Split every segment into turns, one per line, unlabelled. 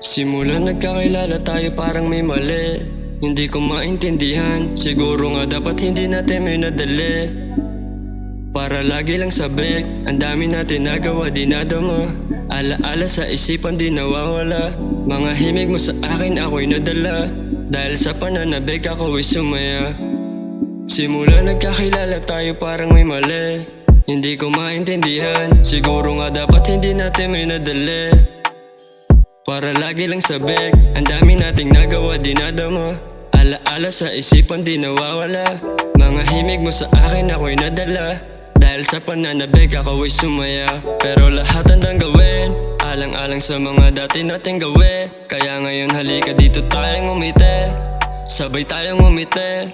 Simula nagkakilala tayo parang may mali. Hindi ko maintindihan Siguro nga dapat hindi natin may nadali. Para lagi lang sabik Ang dami natin nagawa di nadama Alaala sa isipan di nawawala. Mga himig mo sa akin ako'y nadala. Dahil sa pananabik ako'y sumaya. Simula nagkakilala tayo parang may mali. Hindi ko maintindihan Siguro nga dapat hindi natin may nadali para lagi lang sabik Ang dami nating nagawa di nadama Alaala sa isipan di nawawala. Mga himig mo sa akin ako'y nadala. Dahil sa pananabik ako ay sumaya. Pero lahat handang gawin Alang-alang sa mga dati nating gawin. Kaya ngayon halika dito tayong umite. Sabay tayong umite.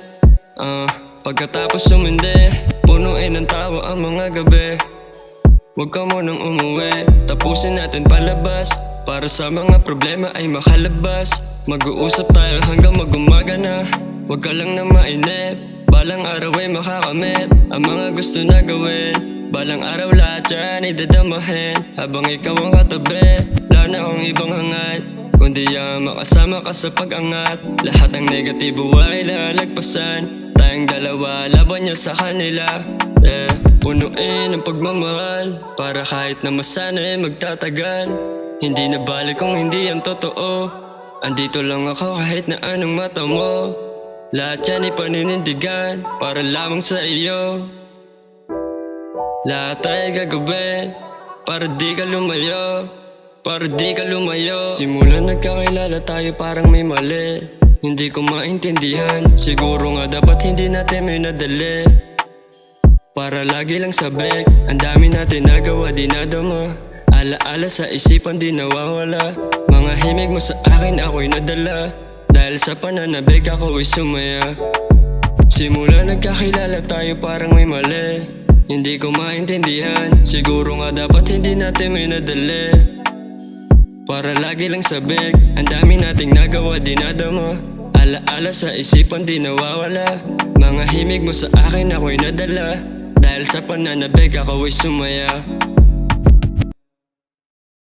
Ah, Pagkatapos sumindi Punuin ng tawa ang mga gabi. Huwag ka munang umuwi. Tapusin natin palabas Para sa mga problema ay makalabas. Mag-uusap tayo hanggang mag-umaga na Huwag ka lang na mainip. Balang araw ay makakamit. Ang mga gusto na gawin. Balang araw lahat yan idadamahin Habang ikaw ang katabi Wala na akong ibang hangat. Kundi ang makasama ka sa pag-angat. Lahat ng negatibo ay lalagpasan. Tayong dalawa laban niya sa kanila. Eh, punuin ang pagmamahal. Para kahit na masana'y magtatagal Hindi na balik kung hindi ang totoo. Andito lang ako kahit na anong mata mo. Lahat yan ay paninindigan Para lamang sa iyo. Lahat ay gagawin Para di ka lumayo Para di ka lumayo. Simula nagkakilala tayo parang may mali. Hindi ko maintindihan. Siguro nga dapat hindi natin may nadali. Para lagi lang sabik Ang dami natin nagawa di nadama Alaala sa isipan di nawawala. Mga himig mo sa akin ako'y nadala. Dahil sa pananabik ako'y sumaya. Simula nagkakilala tayo parang may mali. Hindi ko maintindihan Siguro nga dapat hindi natin may nadali. Para lagi lang sabik Ang dami nating nagawa di nadama Alaala sa isipan di nawawala. Mga himig mo sa akin ako'y nadala. Dahil sa pananabik ako ay sumaya